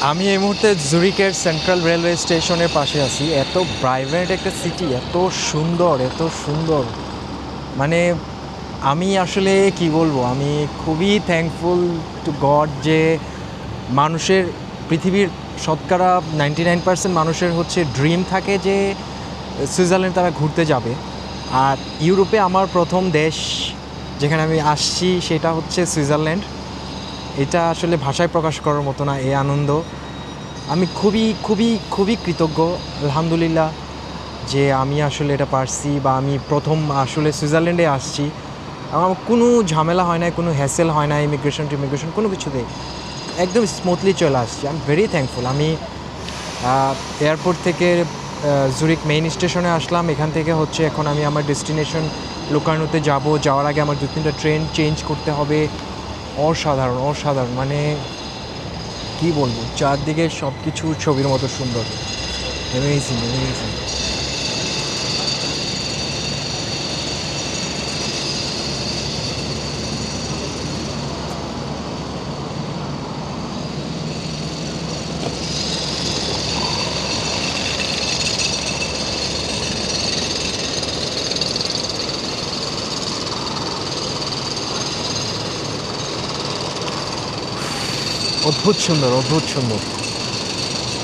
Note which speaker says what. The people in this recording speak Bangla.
Speaker 1: আমি এই মুহূর্তে জুরিকের সেন্ট্রাল রেলওয়ে স্টেশনের পাশে আছি। এত প্রাইভেট একটা সিটি এত সুন্দর এত সুন্দর। মানে আমি আসলে কি বলব, আমি খুবই থ্যাঙ্কফুল টু গড যে মানুষের, পৃথিবীর শতকরা নাইনটি নাইন পার্সেন্ট মানুষের হচ্ছে ড্রিম থাকে যে সুইজারল্যান্ড তারা ঘুরতে যাবে। আর ইউরোপে আমার প্রথম দেশ যেখানে আমি আসছি সেটা হচ্ছে সুইজারল্যান্ড। এটা আসলে ভাষায় প্রকাশ করার মতো না এই আনন্দ। আমি খুবই খুবই খুবই কৃতজ্ঞ, আলহামদুলিল্লাহ, যে আমি আসলে এটা পারছি বা আমি প্রথম আসলে সুইজারল্যান্ডে আসছি। আমার কোনো ঝামেলা হয় না কোনো হ্যাসেল হয় না ইমিগ্রেশন টিমিগ্রেশন কোনো কিছুতেই একদম স্মুথলি চলে আসছি। আই এম ভেরি থ্যাঙ্কফুল আমি এয়ারপোর্ট থেকে জুরিক মেইন স্টেশনে আসলাম। এখান থেকে হচ্ছে এখন আমি আমার ডেস্টিনেশন লোকানোতে যাব। যাওয়ার আগে আমার দু তিনটা ট্রেন চেঞ্জ করতে হবে। অসাধারণ অসাধারণ। মানে কি বলব চারদিকে সব কিছু ছবির মতো সুন্দর। অ্যামেজিং অ্যামেজিং অদ্ভুত সুন্দর অদ্ভুত সুন্দর।